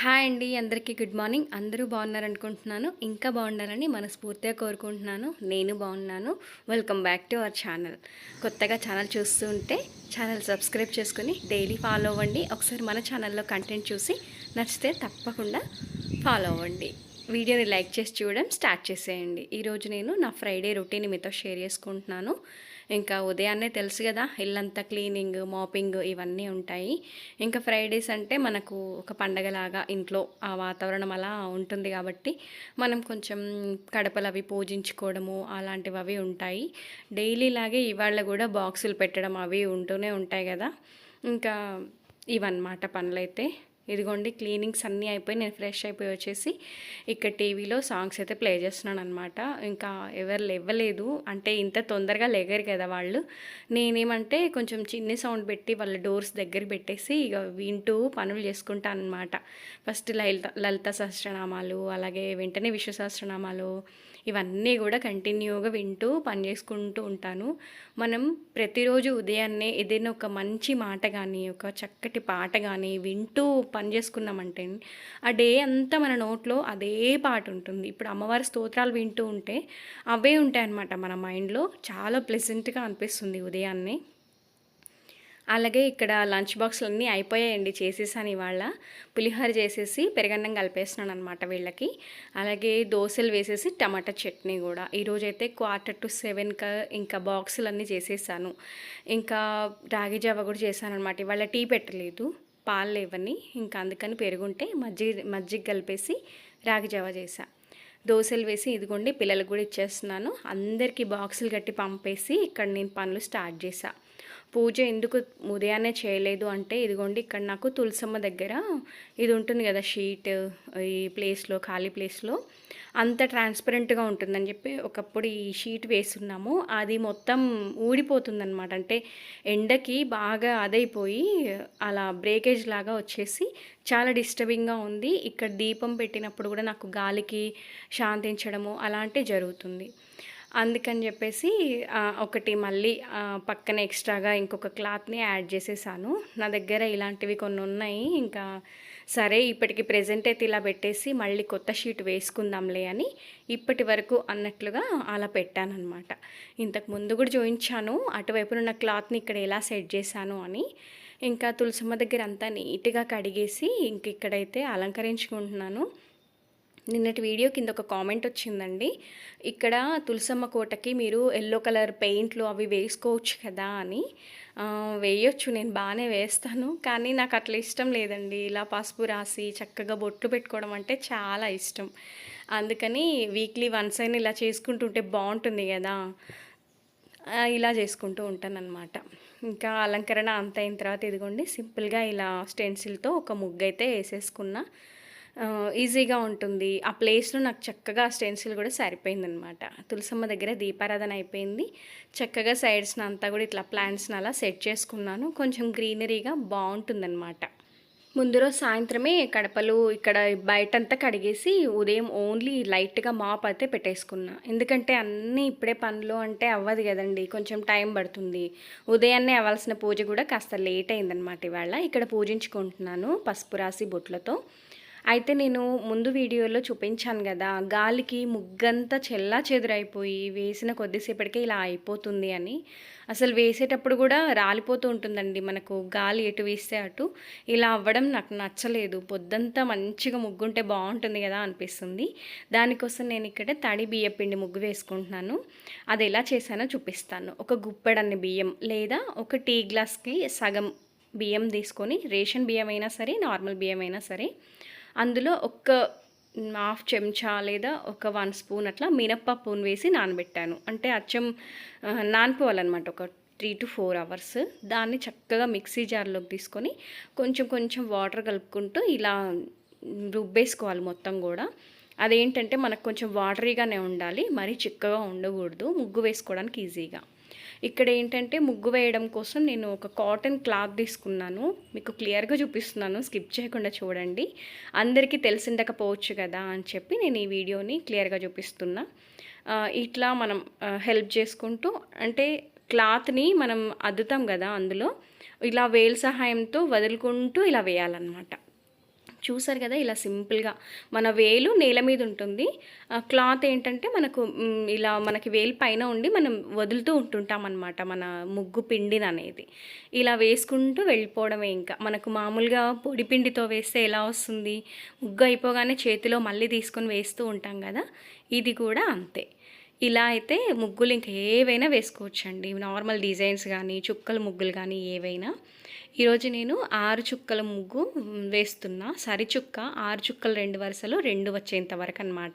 Hi అండి అందరికీ good morning. అందరూ బాగున్నారనుకుంటున్నాను ఇంకా బాగుండాలని మనస్ఫూర్తిగా కోరుకుంటున్నాను. నేను బాగున్నాను. Welcome back to our channel కొత్తగా ఛానల్ చూస్తూ ఉంటే ఛానల్ సబ్స్క్రైబ్ చేసుకుని డైలీ ఫాలో అవ్వండి. ఒకసారి మన ఛానల్లో కంటెంట్ చూసి నచ్చితే తప్పకుండా ఫాలో అవ్వండి. వీడియోని లైక్ చేసి చూడడం స్టార్ట్ చేసేయండి. ఈరోజు నేను నా ఫ్రైడే రొటీన్ మీతో షేర్ చేసుకుంటున్నాను. ఇంకా ఉదయాన్నే తెలుసు కదా ఇల్లంతా క్లీనింగ్ మాపింగ్ ఇవన్నీ ఉంటాయి. ఇంకా ఫ్రైడేస్ అంటే మనకు ఒక పండగలాగా ఇంట్లో ఆ వాతావరణం అలా ఉంటుంది కాబట్టి మనం కొంచెం కడపలు అవి పూజించుకోవడము అలాంటివి అవి ఉంటాయి. డైలీ లాగే ఇవాళ కూడా బాక్సులు పెట్టడం అవి ఉంటూనే ఉంటాయి కదా. ఇంకా ఇవన్నమాట పనులైతే. ఇదిగోండి క్లీనింగ్స్ అన్నీ అయిపోయి నేను ఫ్రెష్ అయిపోయి వచ్చేసి ఇక్కడ టీవీలో సాంగ్స్ అయితే ప్లే చేస్తున్నాను అనమాట ఇంకా ఎవరు లేవలేదు అంటే ఇంత తొందరగా లేగరు కదా వాళ్ళు. నేనేమంటే కొంచెం చిన్ని సౌండ్ పెట్టి వాళ్ళ డోర్స్ దగ్గర పెట్టేసి ఇక వింటూ పనులు చేసుకుంటాను అనమాట ఫస్ట్ లలిత లలిత సహస్రనామాలు అలాగే వెంటనే విశ్వ సహస్రనామాలు ఇవన్నీ కూడా కంటిన్యూగా వింటూ పని చేసుకుంటూ ఉంటాను. మనం ప్రతిరోజు ఉదయాన్నే ఏదైనా ఒక మంచి మాట కానీ ఒక చక్కటి పాట కానీ వింటూ పని చేసుకున్నామంటే ఆ డే అంతా మన నోట్లో అదే పాట ఉంటుంది. ఇప్పుడు అమ్మవారి స్తోత్రాలు వింటూ ఉంటే అవే ఉంటాయి అన్నమాట మన మైండ్లో. చాలా ప్లెజెంట్గా అనిపిస్తుంది ఉదయాన్నే. అలాగే ఇక్కడ లంచ్ బాక్స్లు అన్నీ అయిపోయాయండి చేసేసాను ఇవాళ. పులిహోర చేసేసి పెరగన్నం కలిపేస్తున్నాను అనమాట వీళ్ళకి. అలాగే దోశలు వేసేసి టమాటా చట్నీ కూడా. ఈరోజైతే క్వార్టర్ టు సెవెన్కి ఇంకా బాక్సులు అన్నీ చేసేసాను. ఇంకా రాగి జావ కూడా చేశాను అనమాట ఇవాళ టీ పెట్టలేదు పాలు లేవని. ఇంకా అందుకని పెరుగుంటే మజ్జిగ మజ్జిగ కలిపేసి రాగి జావ చేసా దోశలు వేసి ఇదిగోండి పిల్లలకు కూడా ఇచ్చేస్తున్నాను. అందరికీ బాక్సులు కట్టి పంపేసి ఇక్కడ నేను పనులు స్టార్ట్ చేశాను పూజ ఎందుకు ఉదయాన్నే చేయలేదు అంటే ఇదిగోండి ఇక్కడ నాకు తులసమ్మ దగ్గర ఇది ఉంటుంది కదా షీట్ ఈ ప్లేస్లో ఖాళీ ప్లేస్లో. అంత ట్రాన్స్పరెంట్గా ఉంటుందని చెప్పి ఒకప్పుడు ఈ షీట్ వేస్తున్నాము అది మొత్తం ఊడిపోతుందన్నమాట. అంటే ఎండకి బాగా అదైపోయి అలా బ్రేకేజ్ లాగా వచ్చేసి చాలా డిస్టర్బింగ్గా ఉంది. ఇక్కడ దీపం పెట్టినప్పుడు కూడా నాకు గాలికి శాంతించడము అలాంటివి జరుగుతుంది. అందుకని చెప్పేసి ఒకటి మళ్ళీ పక్కన ఎక్స్ట్రాగా ఇంకొక క్లాత్ని యాడ్ చేసేసాను. నా దగ్గర ఇలాంటివి కొన్ని ఉన్నాయి. ఇంకా సరే ఇప్పటికి ప్రజెంట్ అయితే ఇలా పెట్టేసి మళ్ళీ కొత్త షీట్ వేసుకుందాంలే అని ఇప్పటి వరకు అన్నట్లుగా అలా పెట్టాను ఇంతకు ముందు కూడా చూపించాను అటువైపునున్న క్లాత్ని ఇక్కడ ఎలా సెట్ చేశాను అని. ఇంకా తులసమ్మ దగ్గర అంతా నీట్గా కడిగేసి ఇంక ఇక్కడైతే అలంకరించుకుంటున్నాను. నిన్నటి వీడియో కింద ఒక కామెంట్ వచ్చిందండి. ఇక్కడ తులసమ్మ కోటకి మీరు ఎల్లో కలర్ పెయింట్లు అవి వేసుకోవచ్చు కదా అని. వేయొచ్చు నేను బాగానే వేస్తాను. కానీ నాకు అట్లా ఇష్టం లేదండి. ఇలా పసుపు రాసి చక్కగా బొట్లు పెట్టుకోవడం అంటే చాలా ఇష్టం. అందుకని వీక్లీ వన్స్ అయినా ఇలా చేసుకుంటుంటే బాగుంటుంది కదా. ఇలా చేసుకుంటూ ఉంటాను ఇంకా అలంకరణ అంత అయిన తర్వాత ఇదిగోండి సింపుల్గా ఇలా స్టెన్సిల్తో ఒక ముగ్గు అయితే వేసేసుకున్నా. ఈజీగా ఉంటుంది. ఆ ప్లేస్లో నాకు చక్కగా స్టెన్సిల్ కూడా సరిపోయిందనమాట తులసమ్మ దగ్గర దీపారాధన అయిపోయింది. చక్కగా సైడ్స్ని అంతా కూడా ఇట్లా ప్లాంట్స్ని అలా సెట్ చేసుకున్నాను. కొంచెం గ్రీనరీగా బాగుంటుందన్నమాట. ముందు రోజు సాయంత్రమే కడపలు ఇక్కడ బయటంతా కడిగేసి ఉదయం ఓన్లీ లైట్గా మాప్ అయితే పెట్టేసుకున్నా. ఎందుకంటే అన్నీ ఇప్పుడే పనులు అంటే అవ్వదు కదండి. కొంచెం టైం పడుతుంది. ఉదయాన్నే అవ్వాల్సిన పూజ కూడా కాస్త లేట్ అయిందనమాట ఇవాళ. ఇక్కడ పూజించుకుంటున్నాను పసుపు రాసి బొట్లతో. అయితే నేను ముందు వీడియోలో చూపించాను కదా గాలికి ముగ్గంతా చెల్లా చెదురైపోయి వేసిన కొద్దిసేపటికే ఇలా అయిపోతుంది అని. అసలు వేసేటప్పుడు కూడా రాలిపోతూ ఉంటుందండి మనకు గాలి ఎటు వేస్తే అటు. ఇలా అవ్వడం నాకు నచ్చలేదు. పొద్దంతా మంచిగా ముగ్గుంటే బాగుంటుంది కదా అనిపిస్తుంది. దానికోసం నేను ఇక్కడ తడి బియ్య పిండి ముగ్గు వేసుకుంటున్నాను. అది ఎలా చేశానో చూపిస్తాను. ఒక గుప్పెడన్ని బియ్యం లేదా ఒక టీ గ్లాస్కి సగం బియ్యం తీసుకొని రేషన్ బియ్యం అయినా సరే నార్మల్ బియ్యం అయినా సరే అందులో ఒక్క హాఫ్ చెంచా లేదా ఒక వన్ స్పూన్ అట్లా మినప్పప్పును వేసి నానబెట్టాను. అంటే అచ్చం నానిపోవాలన్నమాట ఒక త్రీ టు ఫోర్ అవర్స్. దాన్ని చక్కగా మిక్సీ జార్లోకి తీసుకొని కొంచెం కొంచెం వాటర్ కలుపుకుంటూ ఇలా రుబ్బేసుకోవాలి మొత్తం కూడా. అదేంటంటే మనకు కొంచెం వాటరీగానే ఉండాలి మరీ చిక్కగా ఉండకూడదు ముగ్గు వేసుకోవడానికి ఈజీగా. ఇక్కడ ఏంటంటే ముగ్గు వేయడం కోసం నేను ఒక కాటన్ క్లాత్ తీసుకున్నాను. మీకు క్లియర్గా చూపిస్తున్నాను. స్కిప్ చేయకుండా చూడండి. అందరికీ తెలిసిండకపోవచ్చు కదా అని చెప్పి నేను ఈ వీడియోని క్లియర్గా చూపిస్తున్నా. ఇట్లా మనం హెల్ప్ చేసుకుంటూ అంటే క్లాత్ని మనం అద్దుతాం కదా అందులో. ఇలా వేల్ సహాయంతో వదులుకుంటూ ఇలా వేయాలన్నమాట. చూసారు కదా ఇలా సింపుల్గా. మన వేలు నేల మీద ఉంటుంది. ఆ క్లాత్ ఏంటంటే మనకు ఇలా మనకి వేలు పైన ఉండి మనం వదులుతూ ఉంటుంటాం అనమాట మన ముగ్గు పిండిని అనేది. ఇలా వేసుకుంటూ వెళ్ళిపోవడమే ఇంకా. మనకు మామూలుగా పొడి పిండితో వేస్తే ఎలా వస్తుంది? ముగ్గు అయిపోగానే చేతిలో మళ్ళీ తీసుకొని వేస్తూ ఉంటాం కదా ఇది కూడా అంతే. ఇలా అయితే ముగ్గులు ఇంకా ఏవైనా వేసుకోవచ్చండి. నార్మల్ డిజైన్స్ కానీ చుక్కల ముగ్గులు కానీ ఏవైనా. ఈరోజు నేను ఆరు చుక్కల ముగ్గు వేస్తున్నా. సరి చుక్క ఆరు చుక్కలు రెండు వరుసలు రెండు వచ్చేంత వరకు అనమాట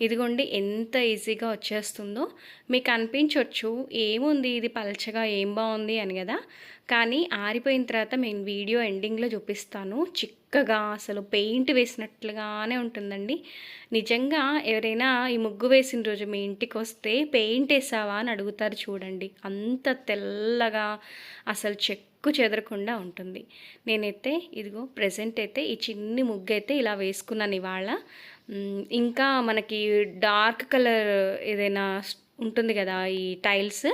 ఇదిగోండి ఎంత ఈజీగా వచ్చేస్తుందో. మీకు అనిపించవచ్చు ఏముంది ఇది పలచగా ఏం బాగుంది అని కదా. కానీ ఆరిపోయిన తర్వాత నేను వీడియో ఎండింగ్లో చూపిస్తాను. చక్కగా అసలు పెయింట్ వేసినట్లుగానే ఉంటుందండి. నిజంగా ఎవరైనా ఈ ముగ్గు వేసిన రోజు మీ ఇంటికి వస్తే పెయింట్ వేసావా అని అడుగుతారు చూడండి. అంత తెల్లగా అసలు చెక్కు చెదరకుండా ఉంటుంది. నేనైతే ఇదిగో ప్రజెంట్ అయితే ఈ చిన్ని ముగ్గు అయితే ఇలా వేసుకున్నాను ఇవాళ. ఇంకా మనకి డార్క్ కలర్ ఏదైనా ఉంటుంది కదా ఈ టైల్స్?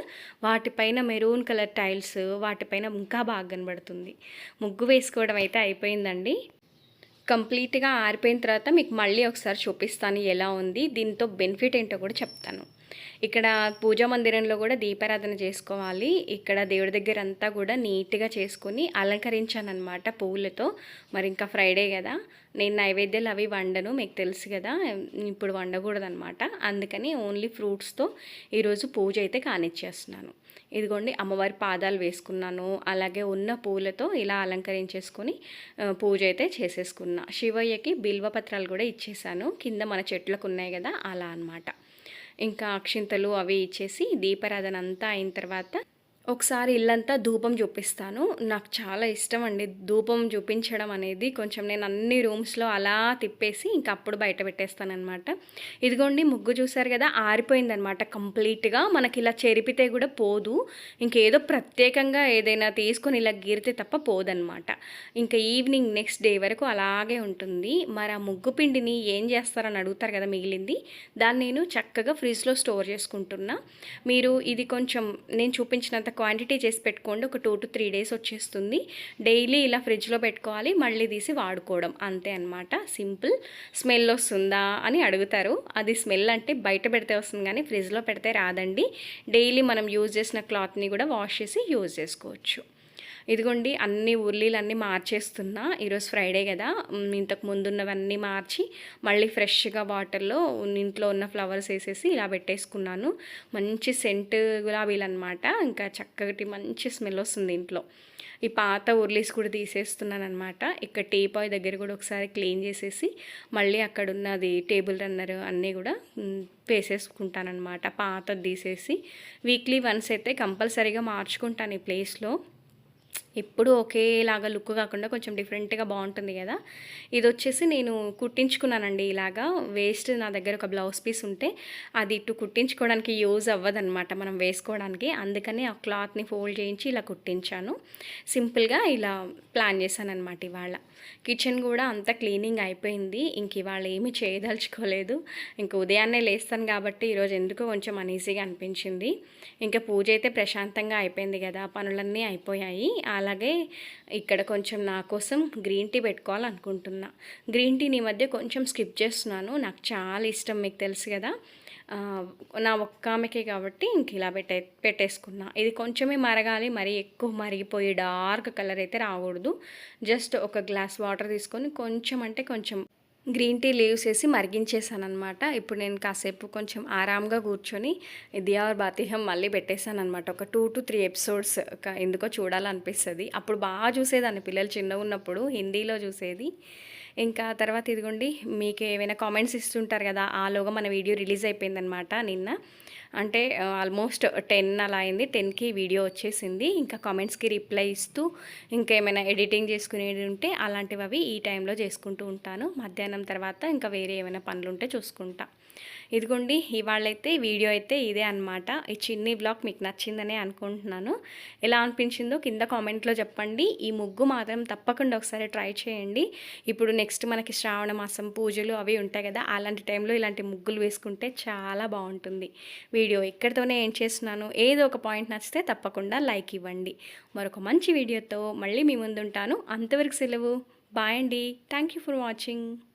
వాటిపైన మెరూన్ కలర్ టైల్స్ వాటిపైన ఇంకా బాగా కనబడుతుంది. ముగ్గు వేసుకోవడం అయితే అయిపోయిందండి. కంప్లీట్గా ఆరిపోయిన తర్వాత మీకు మళ్ళీ ఒకసారి చూపిస్తాను ఎలా ఉంది. దీంతో బెనిఫిట్ ఏంటో కూడా చెప్తాను. ఇక్కడ పూజా మందిరంలో కూడా దీపారాధన చేసుకోవాలి. ఇక్కడ దేవుడి దగ్గర అంతా కూడా నీట్గా చేసుకుని అలంకరించాను అనమాట పువ్వులతో మరి ఇంకా ఫ్రైడే కదా. నేను నైవేద్యాలు అవి వండను మీకు తెలుసు కదా. ఇప్పుడు వండకూడదనమాట అందుకని ఓన్లీ ఫ్రూట్స్తో ఈరోజు పూజ అయితే కానిచ్చేస్తున్నాను. ఇదిగోండి అమ్మవారి పాదాలు వేసుకున్నాను. అలాగే ఉన్న పూలతో ఇలా అలంకరించేసుకొని పూజ అయితే చేసేసుకున్నా. శివయ్యకి బిల్వ పత్రాలు కూడా ఇచ్చేసాను కింద మన చెట్లకు ఉన్నాయి కదా అలా అన్నమాట. ఇంకా అక్షింతలు అవి ఇచ్చేసి దీపారాధన అంతా అయిన తర్వాత ఒకసారి ఇల్లంతా ధూపం చూపిస్తాను. నాకు చాలా ఇష్టం అండి ధూపం చూపించడం అనేది. కొంచెం నేను అన్ని రూమ్స్లో అలా తిప్పేసి ఇంకా అప్పుడు బయట పెట్టేస్తాను అనమాట ఇదిగోండి ముగ్గు చూసారు కదా ఆరిపోయిందనమాట కంప్లీట్గా. మనకి ఇలా చెరిపితే కూడా పోదు. ఇంకేదో ప్రత్యేకంగా ఏదైనా తీసుకొని ఇలా గీరితే తప్ప పోదనమాట ఇంకా ఈవినింగ్ నెక్స్ట్ డే వరకు అలాగే ఉంటుంది. మరి ఆ ముగ్గు పిండిని ఏం చేస్తారని అడుగుతారు కదా మిగిలింది. దాన్ని నేను చక్కగా ఫ్రిడ్జ్లో స్టోర్ చేసుకుంటున్నా. మీరు ఇది కొంచెం నేను చూపించినంత క్వాంటిటీ చేసి పెట్టుకోండి. ఒక టూ టు త్రీ డేస్ వచ్చేస్తుంది. డైలీ ఇలా ఫ్రిడ్జ్లో పెట్టుకోవాలి. మళ్ళీ తీసి వాడుకోవడం. అంతే అనమాట సింపుల్ స్మెల్ వస్తుందా అని అడుగుతారు. అది స్మెల్ అంటే బయట పెడితే వస్తుంది కానీ ఫ్రిడ్జ్లో పెడితే రాదండి. డైలీ మనం యూజ్ చేసిన క్లాత్ని కూడా వాష్ చేసి యూజ్ చేసుకోవచ్చు. ఇదిగోండి అన్ని ఉర్లీలు అన్నీ మార్చేస్తున్నా. ఈరోజు ఫ్రైడే కదా. ఇంతకు ముందున్నవన్నీ మార్చి మళ్ళీ ఫ్రెష్గా వాటర్లో ఇంట్లో ఉన్న ఫ్లవర్స్ వేసేసి ఇలా పెట్టేసుకున్నాను. మంచి సెంట్ గులాబీలు అనమాట ఇంకా చక్కటి మంచి స్మెల్ వస్తుంది ఇంట్లో. ఈ పాత ఉర్లీస్ కూడా తీసేస్తున్నాను అనమాట ఇక్కడ టీపాయ్ దగ్గర కూడా ఒకసారి క్లీన్ చేసేసి మళ్ళీ అక్కడ ఉన్నది టేబుల్ రన్నర్ అన్నీ కూడా వేసేసుకుంటానమాట పాతది తీసేసి వీక్లీ వన్స్ అయితే కంపల్సరీగా మార్చుకుంటాను ఈ ప్లేస్లో ఎప్పుడు ఒకేలాగా లుక్ కాకుండా కొంచెం డిఫరెంట్గా బాగుంటుంది కదా. ఇది వచ్చేసి నేను కుట్టించుకున్నానండి ఇలాగా. వేస్ట్ నా దగ్గర ఒక బ్లౌజ్ పీస్ ఉంటే అది ఇటు కుట్టించుకోవడానికి యూజ్ అవ్వదన్నమాట మనం వేసుకోవడానికి. అందుకని ఆ క్లాత్ని ఫోల్డ్ చేయించి ఇలా కుట్టించాను. సింపుల్గా ఇలా ప్లాన్ చేశాను అనమాట ఇవాళ. కిచెన్ కూడా అంతా క్లీనింగ్ అయిపోయింది. ఇంక ఇవాళ ఏమీ చేయదలుచుకోలేదు. ఇంక ఉదయాన్నే లేస్తాను కాబట్టి ఈరోజు ఎందుకో కొంచెం అనీజీగా అనిపించింది. ఇంకా పూజ అయితే ప్రశాంతంగా అయిపోయింది కదా. పనులన్నీ అయిపోయాయి. అలా అలాగే ఇక్కడ కొంచెం నా కోసం గ్రీన్ టీ పెట్టుకోవాలనుకుంటున్నా. గ్రీన్ టీని మధ్య కొంచెం స్కిప్ చేస్తున్నాను. నాకు చాలా ఇష్టం మీకు తెలుసు కదా. నా ఒక్క ఆమెకే కాబట్టి ఇంక ఇలా పెట్టే పెట్టేసుకున్నా. ఇది కొంచెమే మరగాలి మరీ ఎక్కువ మరిగిపోయి డార్క్ కలర్ అయితే రాకూడదు. జస్ట్ ఒక గ్లాస్ వాటర్ తీసుకొని కొంచెం అంటే కొంచెం గ్రీన్ టీ లీవ్స్ వేసి మరిగించేసాను అనమాట ఇప్పుడు నేను కాసేపు కొంచెం ఆరాంగా కూర్చొని దియావర్ బాతిహం మళ్ళీ పెట్టేశాను అనమాట ఒక టూ టు త్రీ ఎపిసోడ్స్ ఎందుకో చూడాలనిపిస్తుంది. అప్పుడు బాగా చూసేదాన్ని. పిల్లలు చిన్నగా ఉన్నప్పుడు హిందీలో చూసేది. ఇంకా తర్వాత ఇదిగోండి మీకు ఏమైనా కామెంట్స్ ఇస్తుంటారు కదా ఆలోగా మన వీడియో రిలీజ్ అయిపోయిందనమాట నిన్న. అంటే ఆల్మోస్ట్ టెన్ అలా అయింది టెన్కి వీడియో వచ్చేసింది. ఇంకా కామెంట్స్కి రిప్లై ఇస్తూ ఇంకా ఏమైనా ఎడిటింగ్ చేసుకునేది ఉంటే అలాంటివి అవి ఈ టైంలో చేసుకుంటూ ఉంటాను. మధ్యాహ్నం తర్వాత ఇంకా వేరే ఏమైనా పనులు ఉంటే చూసుకుంటా. ఇదిగోండి ఇవాళైతే వీడియో అయితే ఇదే అనమాట ఈ చిన్ని బ్లాగ్ మీకు నచ్చిందనే అనుకుంటున్నాను. ఎలా అనిపించిందో కింద కామెంట్లో చెప్పండి. ఈ ముగ్గు మాత్రం తప్పకుండా ఒకసారి ట్రై చేయండి. ఇప్పుడు నెక్స్ట్ మనకి శ్రావణ మాసం పూజలు అవి ఉంటాయి కదా అలాంటి టైంలో ఇలాంటి ముగ్గులు వేసుకుంటే చాలా బాగుంటుంది. వీడియో ఇక్కడితోనే ఏం చేస్తున్నాను. ఏదో ఒక పాయింట్ నచ్చితే తప్పకుండా లైక్ ఇవ్వండి. మరొక మంచి వీడియోతో మళ్ళీ మీ ముందుంటాను. అంతవరకు సెలవు. బాయ్ అండి. Thank you for watching.